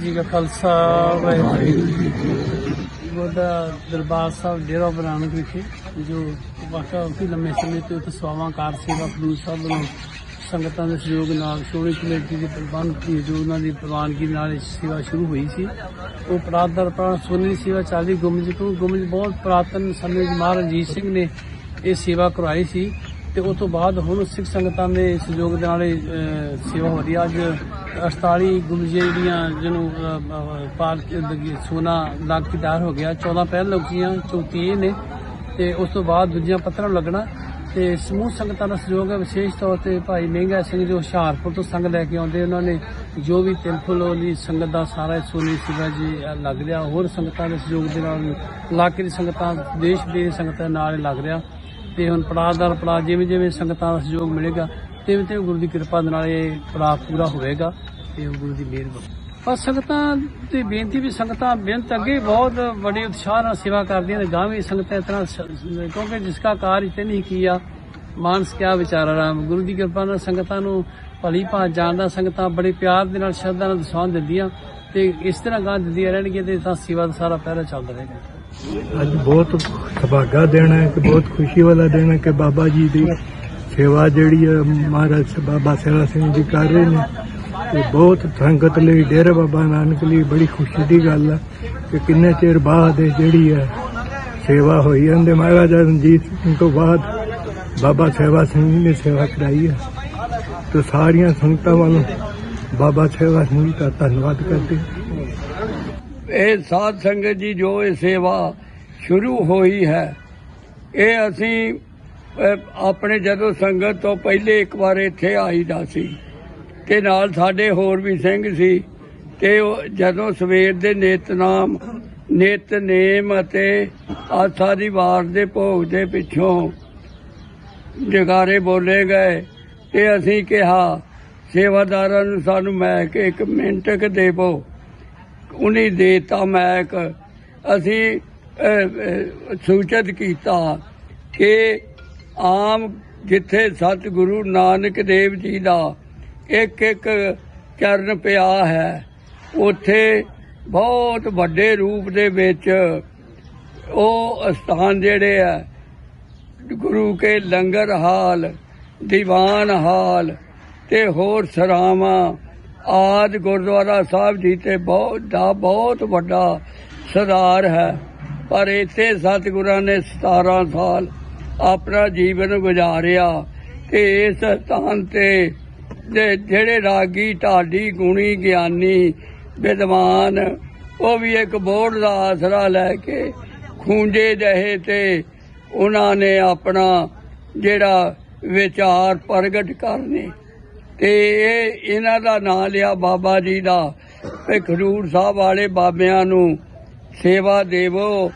ਜੀ ਦਾ ਖਾਲਸਾ, ਵਾਹਿਗੁਰੂ ਜੀ ਕੀ ਦਰਬਾਰ ਸਾਹਿਬ ਡੇਰਾ ਬਰਾਨਕ ਵਿਖੇ, ਜੋ ਵਾਕਾ ਕਾਫੀ ਲੰਮੇ ਸਮੇਂ ਤੋਂ ਤਸਵਾਵਾਂ ਕਾਰ ਸੇਵਾ ਖਡੂਰ ਸਾਹਿਬ ਵੱਲੋਂ ਸੰਗਤਾਂ ਦੇ ਸਹਿਯੋਗ ਨਾਲ ਸ਼੍ਰੋਮਣੀ ਕਮੇਟੀ ਦੇ ਪ੍ਰਬੰਧ ਦੀ ਜੋ ਉਹਨਾਂ ਦੀ ਪ੍ਰਵਾਨਗੀ ਨਾਲ ਇਹ ਸੇਵਾ ਸ਼ੁਰੂ ਹੋਈ ਸੀ ਉਹ ਪ੍ਰਾਤਦਰ ਪ੍ਰਾਣ ਸੋਨੀ ਸੇਵਾ ਚੱਲਦੀ ਗੁੰਮਜ ਤੋਂ ਗੁੰਮਜ ਬਹੁਤ ਪੁਰਾਤਨ ਸਮੇਂ ਵਿੱਚ ਮਹਾਰਾਜ ਸਿੰਘ ਨੇ ਇਹ ਸੇਵਾ ਕਰਵਾਈ ਸੀ ਤੇ ਉਸ ਤੋਂ ਬਾਅਦ ਹੁਣ ਸਿੱਖ ਸੰਗਤਾਂ ਦੇ ਸਹਿਯੋਗ ਦੇ ਨਾਲ ਇਹ, ਸੇਵਾ ਹੋ ਰਹੀ ਹੈ। ਅੱਜ 48 ਗੁੰਮਜੇ ਜਿਹੜੀਆਂ ਜਿਹਨੂੰ ਅਹ, ਸੋਨਾ ਲੱਗ ਕੇ ਤਿਆਰ ਹੋ ਗਿਆ 14 ਪਹਿਲ ਲੱਗੀਆਂ 34 ਇਹ ਨੇ ਤੇ ਉਸ ਤੋਂ ਬਾਅਦ ਦੂਜੀਆਂ ਪੱਤਰਾਂ ਲੱਗਣਾ। ਤੇ ਸਮੂਹ ਸੰਗਤਾਂ ਦਾ ਸਹਿਯੋਗ ਹੈ। ਵਿਸ਼ੇਸ਼ ਤੌਰ ਤੇ ਭਾਈ ਮਹਿੰਗਾ ਸਿੰਘ ਜੋ ਹੁਸ਼ਿਆਰਪੁਰ ਤੋਂ ਸੰਗ ਲੈ ਕੇ ਆਉਂਦੇ, ਉਹਨਾਂ ਨੇ ਜੋ ਵੀ ਤਿਲਫੁਲ ਦੀ ਸੰਗਤ ਦਾ ਸਾਰਾ ਸੋਨੀ ਸਿਵਾ ਜੀ ਲੱਗ ਰਿਹਾ। ਹੋਰ ਸੰਗਤਾਂ ਦੇ ਸਹਿਯੋਗ ਦੇ ਨਾਲ ਇਲਾਕੇ ਦੀ ਸੰਗਤਾਂ, ਦੇਸ਼ ਦੇ ਸੰਗਤਾਂ ਨਾਲ ਲੱਗ ਰਿਹਾ। ਤੇ ਹੁਣ ਪੜਾਅ ਦਰ ਪੜਾਅ ਜਿਵੇਂ ਜਿਵੇਂ ਸੰਗਤਾਂ ਦਾ ਸਹਿਯੋਗ ਮਿਲੇਗਾ ਤਿਵੇਂ ਤਿਵੇਂ ਗੁਰੂ ਦੀ ਕਿਰਪਾ ਦੇ ਨਾਲ ਇਹ ਪੜਾਅ ਪੂਰਾ ਹੋਵੇਗਾ। ਤੇ ਗੁਰੂ ਦੀ ਮਿਹਰ ਪਰ ਸੰਗਤਾਂ ਦੀ ਬੇਨਤੀ ਵੀ ਸੰਗਤਾਂ ਬੇਨਤ ਅੱਗੇ ਬਹੁਤ ਬੜੀ ਉਤਸ਼ਾਹ ਨਾਲ ਸੇਵਾ ਕਰਦੀਆਂ ਨੇ ਗਾਂ ਸੰਗਤਾਂ ਇਤਨਾ ਕਿਉਂਕਿ ਜਿਸ ਕਾ ਕਾਰ ਇਤੇ ਨਹੀਂ ਕੀਆ ਮਾਨਸ ਕਿਆ ਵਿਚਾਰਾ ਰਾਮ, ਗੁਰੂ ਦੀ ਕਿਰਪਾ ਨਾਲ ਸੰਗਤਾਂ ਨੂੰ ਭਲੀ ਭਾਂਤ ਜਾਣਦਾ ਸੰਗਤਾਂ ਬੜੇ ਪਿਆਰ ਦੇ ਨਾਲ, ਸ਼ਰਧਾ ਨਾਲ ਦਸਾਂ ਦਿੰਦੀਆਂ ਤੇ ਇਸ ਤਰ੍ਹਾਂ ਗਾਂ ਦਿੰਦੀਆਂ ਰਹਿਣਗੀਆਂ ਤੇ ਤਾਂ ਸੇਵਾ ਦਾ ਸਾਰਾ ਪਹਿਰਾ ਚੱਲਦਾ ਰਹੇਗਾ। ਅੱਜ ਬਹੁਤ ਸੁਭਾਗਾ ਦੇਣਾ ਹੈ ਕਿ ਬਹੁਤ ਖੁਸ਼ੀ ਵਾਲਾ ਦਿਨ ਹੈ ਕਿ ਬਾਬਾ ਜੀ ਦੀ ਸੇਵਾ ਜਿਹੜੀ ਹੈ, ਮਹਾਰਾਜ ਬਾਬਾ ਸੇਵਾ ਸਿੰਘ ਜੀ ਕਰ ਰਹੇ ਨੇ। ਤੇ ਬਹੁਤ ਸੰਗਤ ਲਈ, ਡੇਰਾ ਬਾਬਾ ਨਾਨਕ ਲਈ ਬੜੀ ਖੁਸ਼ੀ ਦੀ ਗੱਲ ਹੈ ਕਿ ਕਿੰਨੇ ਚਿਰ ਬਾਅਦ ਇਹ ਜਿਹੜੀ ਹੈ ਸੇਵਾ ਹੋਈ ਹੈ ਮਹਾਰਾਜਾ ਰਣਜੀਤ ਸਿੰਘ ਤੋਂ ਬਾਅਦ ਬਾਬਾ ਸੇਵਾ ਸਿੰਘ ਜੀ ਨੇ ਸੇਵਾ ਕਰਾਈ ਹੈ ਤੇ ਸਾਰੀਆਂ ਸੰਗਤਾਂ ਵੱਲੋਂ ਬਾਬਾ ਸੇਵਾ ਸਿੰਘ ਜੀ ਦਾ ਧੰਨਵਾਦ ਕਰਦੇ ਇਹ ਸਾਧ ਸੰਗਤ ਜੀ, ਜੋ ਇਹ ਸੇਵਾ ਸ਼ੁਰੂ ਹੋਈ ਹੈ, ਇਹ ਅਸੀਂ ਆਪਣੇ ਜਦੋਂ ਸੰਗਤ ਤੋਂ ਪਹਿਲੇ ਇੱਕ ਵਾਰ ਇੱਥੇ ਆਈਦਾ ਸੀ। ਤੇ ਨਾਲ ਸਾਡੇ ਹੋਰ ਵੀ ਸਿੰਘ ਸੀ ਤੇ ਜਦੋਂ ਸਵੇਰ ਦੇ ਨਿਤਨਾਮ, ਨਿਤਨੇਮ ਅਤੇ ਆਸਾ ਦੀ ਵਾਰ ਦੇ ਭੋਗ ਦੇ ਪਿੱਛੋਂ ਜਗਾਰੇ ਬੋਲੇ ਗਏ, ਤੇ ਅਸੀਂ ਕਿਹਾ, ਸੇਵਾਦਾਰਾਂ ਨੂੰ ਸਾਨੂੰ ਮੈਂ ਇੱਕ ਮਿੰਟ ਕ ਦੇਵੋ। ਉਹਨੇ ਦੇਤਾ ਮੈਕ ਅਸੀਂ ਸੂਚਿਤ ਕੀਤਾ ਕਿ ਆਮ ਜਿੱਥੇ ਸਤਿਗੁਰੂ ਨਾਨਕ ਦੇਵ ਜੀ ਦਾ ਇੱਕ ਇੱਕ ਚਰਨ ਪਿਆ ਹੈ। ਉੱਥੇ ਬਹੁਤ ਵੱਡੇ ਰੂਪ ਦੇ ਵਿੱਚ ਉਹ ਸਥਾਨ ਜਿਹੜੇ ਆ, ਗੁਰੂ ਕੇ ਲੰਗਰ ਹਾਲ, ਦੀਵਾਨ ਹਾਲ ਤੇ ਹੋਰ ਸਰਾਵਾਂ ਆਦ ਗੁਰਦੁਆਰਾ ਸਾਹਿਬ ਜੀ ਤੇ ਬਹੁਤ ਦਾ ਬਹੁਤ ਵੱਡਾ ਸਰਦਾਰ ਹੈ। ਪਰ ਇੱਥੇ ਸਤਿਗੁਰਾਂ ਨੇ 17 ਸਾਲ ਆਪਣਾ ਜੀਵਨ ਗੁਜ਼ਾਰਿਆ ਤੇ ਇਸ ਸਥਾਨ ਤੇ ਜਿਹੜੇ ਰਾਗੀ, ਢਾਡੀ, ਗੁਣੀ, ਗਿਆਨੀ, ਵਿਦਵਾਨ, ਉਹ ਵੀ ਇੱਕ ਬੋਰਡ ਦਾ ਆਸਰਾ ਲੈ ਕੇ ਖੂੰਜੇ ਜਹੇ ਤੇ ਉਹਨਾਂ ਨੇ ਆਪਣਾ ਜਿਹੜਾ ਵਿਚਾਰ ਪ੍ਰਗਟ ਕਰਨੇ। ਤੇ ਇਹ ਇਹਨਾਂ ਦਾ ਨਾਂ ਲਿਆ ਬਾਬਾ ਜੀ ਦਾ। ਤੇ ਖਡੂਰ ਸਾਹਿਬ ਵਾਲੇ ਬਾਬਿਆਂ ਨੂੰ ਸੇਵਾ ਦੇਵੋ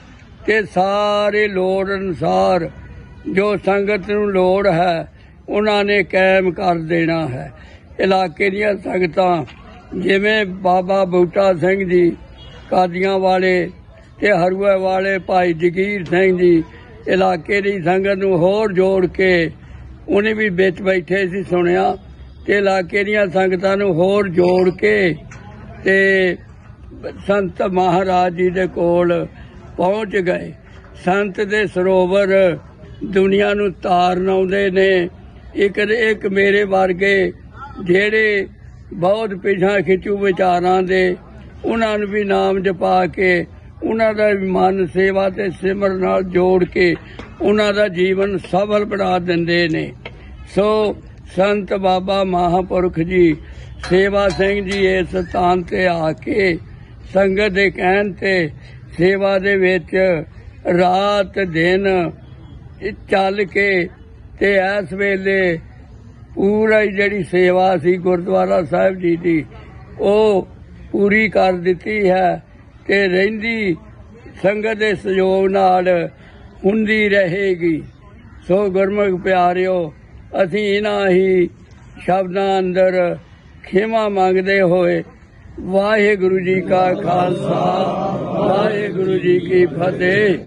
ਤੇ ਸਾਰੇ ਲੋੜ ਅਨੁਸਾਰ ਜੋ ਸੰਗਤ ਨੂੰ ਲੋੜ ਹੈ ਉਹਨਾਂ ਨੇ ਕਾਇਮ ਕਰ ਦੇਣਾ ਹੈ। ਇਲਾਕੇ ਦੀਆਂ ਸੰਗਤਾਂ, ਜਿਵੇਂ ਬਾਬਾ ਬੂਟਾ ਸਿੰਘ ਜੀ, ਕਾਦੀਆਂ ਵਾਲੇ ਤੇ ਹਰੂਏ ਵਾਲੇ ਭਾਈ ਜਗੀਰ ਸਿੰਘ ਜੀ, ਇਲਾਕੇ ਦੀ ਸੰਗਤ ਨੂੰ ਹੋਰ ਜੋੜ ਕੇ ਉਹਨੇ ਵੀ ਵਿੱਚ ਬੈਠੇ ਸੀ ਸੁਣਿਆ ਤੇ ਇਲਾਕੇ ਦੀਆਂ ਸੰਗਤਾਂ ਨੂੰ ਹੋਰ ਜੋੜ ਕੇ ਤੇ ਸੰਤ ਮਹਾਰਾਜ ਜੀ ਦੇ ਕੋਲ ਪਹੁੰਚ ਗਏ। ਸੰਤ ਦੇ ਸਰੋਵਰ ਦੁਨੀਆ ਨੂੰ ਤਾਰਨ ਆਉਂਦੇ ਨੇ। ਇੱਕ ਇੱਕ ਮੇਰੇ ਵਰਗੇ ਜਿਹੜੇ ਬਹੁਤ ਪਿਛਾਂ ਖਿੱਚੂ ਵਿਚਾਰਾਂ ਦੇ, ਉਹਨਾਂ ਨੂੰ ਵੀ ਨਾਮ ਜਪਾ ਕੇ, ਉਹਨਾਂ ਦਾ ਮਨ ਸੇਵਾ ਤੇ ਸਿਮਰ ਨਾਲ ਜੋੜ ਕੇ ਉਹਨਾਂ ਦਾ ਜੀਵਨ ਸਫਲ ਬਣਾ ਦਿੰਦੇ ਨੇ। ਸੋ ਸੰਤ ਬਾਬਾ ਮਹਾਪੁਰਖ ਜੀ, ਸੇਵਾ ਸਿੰਘ ਜੀ ਇਸ ਸਥਾਨ ਤੇ ਆ ਕੇ ਸੰਗਤ ਦੇ ਕਹਿਣ ਤੇ ਸੇਵਾ ਦੇ ਵਿੱਚ ਰਾਤ ਦਿਨ ਚੱਲ ਕੇ ਤੇ ਇਸ ਵੇਲੇ ਪੂਰਾ ਹੀ ਜਿਹੜੀ ਸੇਵਾ ਸੀ ਗੁਰਦੁਆਰਾ ਸਾਹਿਬ ਜੀ ਦੀ, ਉਹ ਪੂਰੀ ਕਰ ਦਿੱਤੀ ਹੈ ਤੇ ਰਹਿੰਦੀ ਸੰਗਤ ਦੇ ਸਹਿਯੋਗ ਨਾਲ ਹੁੰਦੀ ਰਹੇਗੀ। ਸੋ ਗੁਰਮੁਖ ਪਿਆਰਿਓ, ਅਸੀਂ ਇਹਨਾਂ ਹੀ ਸ਼ਬਦਾਂ ਅੰਦਰ ਖਿਮਾ ਮੰਗਦੇ ਹੋਏ ਵਾਹਿਗੁਰੂ ਜੀ ਕਾ ਖਾਲਸਾ, ਵਾਹਿਗੁਰੂ ਜੀ ਕੀ ਫਤਿਹ।